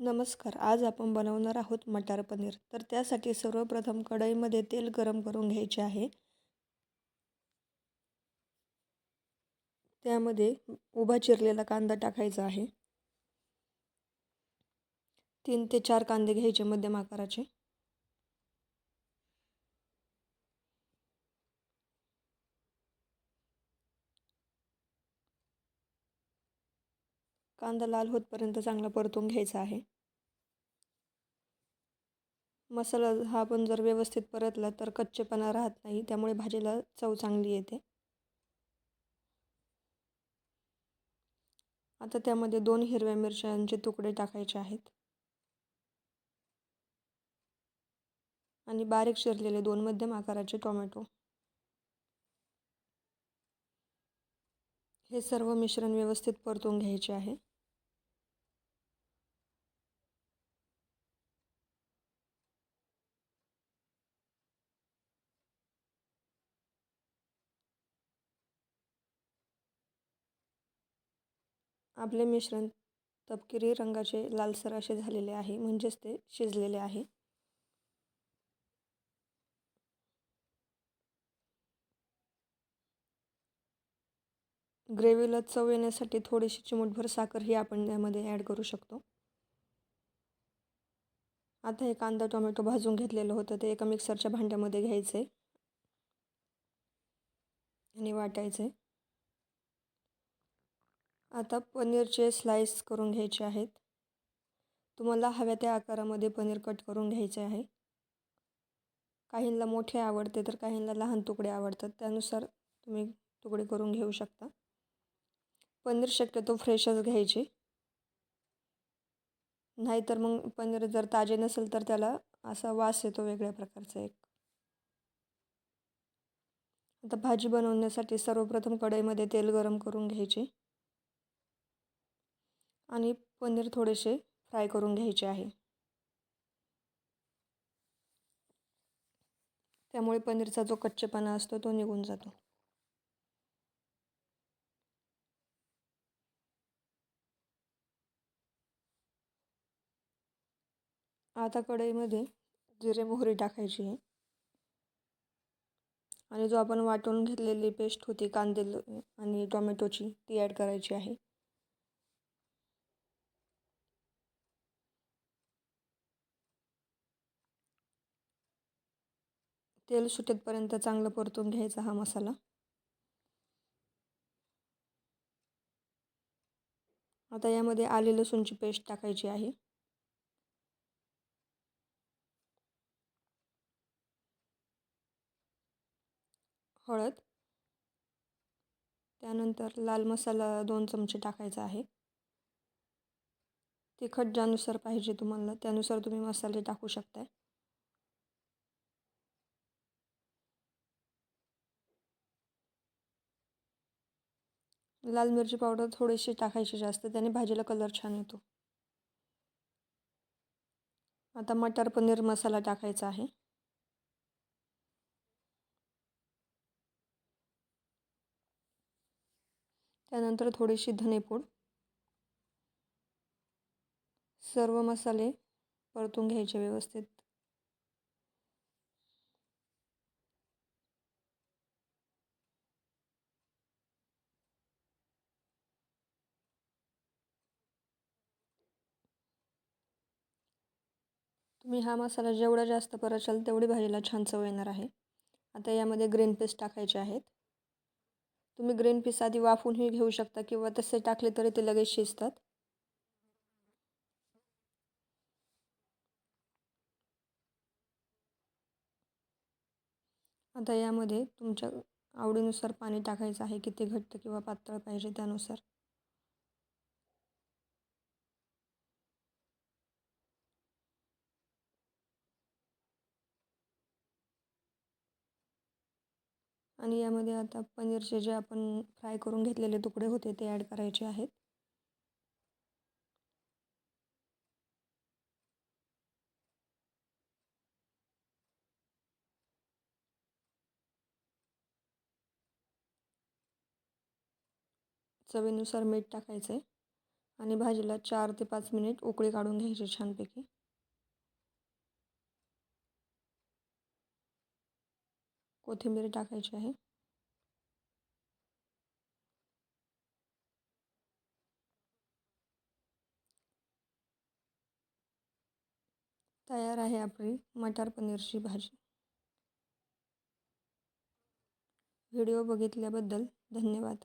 नमस्कार आज आपण बनवणार आहोत मटार पनीर. तर त्यासाठी सर्वप्रथम कढईमध्ये तेल गरम करून घ्यायचे आहे. त्यामध्ये उभा चिरलेला कांदा टाकायचा आहे. तीन ते चार कांदे घ्यायचे मध्यम आकाराचे. कांदा लाल होतपर्यंत चांगला परतून घ्यायचा आहे. मसाला हा पण जर व्यवस्थित परतला तर कच्चेपणा राहत नाही त्यामुळे भाजीला चव चांगली येते. आता त्यामध्ये दोन हिरव्या मिरच्यांचे तुकडे टाकायचे आहेत. आणि बारीक शिरलेले दोन मध्यम आकाराचे टोमॅटो. हे सर्व मिश्रण व्यवस्थित परतून घ्यायचे आहे. आपले मिश्रण तपकिरी रंगाचे लालसर असे झालेले आहे म्हणजेच ते शिजलेले आहे. ग्रेव्हीला चव येण्यासाठी थोडीशी चिमूटभर साखर ही आपण यामध्ये ॲड करू शकतो. आता हे कांदा टोमॅटो भाजून घेतलेलं होतं ते एका मिक्सरच्या भांड्यामध्ये घ्यायचं आहे आणि वाटायचं. आहे आता पनीरचे स्लाईस करून घ्यायचे आहेत. तुम्हाला हव्या त्या आकारामध्ये पनीर कट करून घ्यायचे आहे. काहींना मोठे आवडते तर काहींना लहान तुकडे आवडतात. त्यानुसार तुम्ही तुकडे करून घेऊ शकता. पनीर शक्यतो फ्रेशच घ्यायचे. नाहीतर मग पनीर जर ताजे नसेल तर त्याला असा वास येतो वेगळ्या प्रकारचा एक. आता भाजी बनवण्यासाठी सर्वप्रथम कढईमध्ये तेल गरम करून घ्यायचे. आणि पनीर थोडेसे फ्राय करून घ्यायचे आहे. त्यामुळे पनीरचा जो कच्चेपणा असतो तो निघून जातो. आता कढईमध्ये जिरे मोहरी टाकायची आहे. आणि जो आपण वाटून घेतलेली पेस्ट होती कांदे आणि टोमॅटोची ती ॲड करायची आहे. तेल सुटेतपर्यंत चांगलं परतून घ्यायचा हा मसाला. आता यामध्ये आले लसूणची पेस्ट टाकायची आहे. हळद. त्यानंतर लाल मसाला दोन चमचे टाकायचा आहे. तिखट ज्यानुसार पाहिजे तुम्हाला त्यानुसार तुम्ही मसाले टाकू शकताय. लाल मिरची पावडर थोडीशी टाकायची जास्त त्याने भाजीला कलर छान येतो. आता मटर पनीर मसाला टाकायचा आहे. त्यानंतर थोडीशी धनेपूड सर्व मसाले परतून घ्यायचे व्यवस्थित. तुम्ही हा मसाला जेवढा जास्त परचाल तेवढी भाजीला छान चव येणार आहे. आता यामध्ये ग्रीन पीस टाकायचे आहेत. तुम्ही ग्रीन पीस आधी वाफूनही घेऊ शकता किंवा तसे टाकले तरी ते लगेच शिजतात. आता यामध्ये तुमच्या आवडीनुसार पाणी टाकायचं आहे किती घट्ट किंवा पातळ पाहिजे त्यानुसार. आणि यामध्ये आता पनीरचे जे आपण फ्राय करून घेतलेले तुकडे होते ते ॲड करायचे आहेत. चवीनुसार मीठ टाकायचं आहे आणि भाजीला चार ते पाच मिनिट उकळी काढून घ्यायची छानपैकी. कोथिंबीर टाकायची आहे. तयार आहे आपली मटार पनीरची भाजी. व्हिडिओ बघितल्याबद्दल धन्यवाद.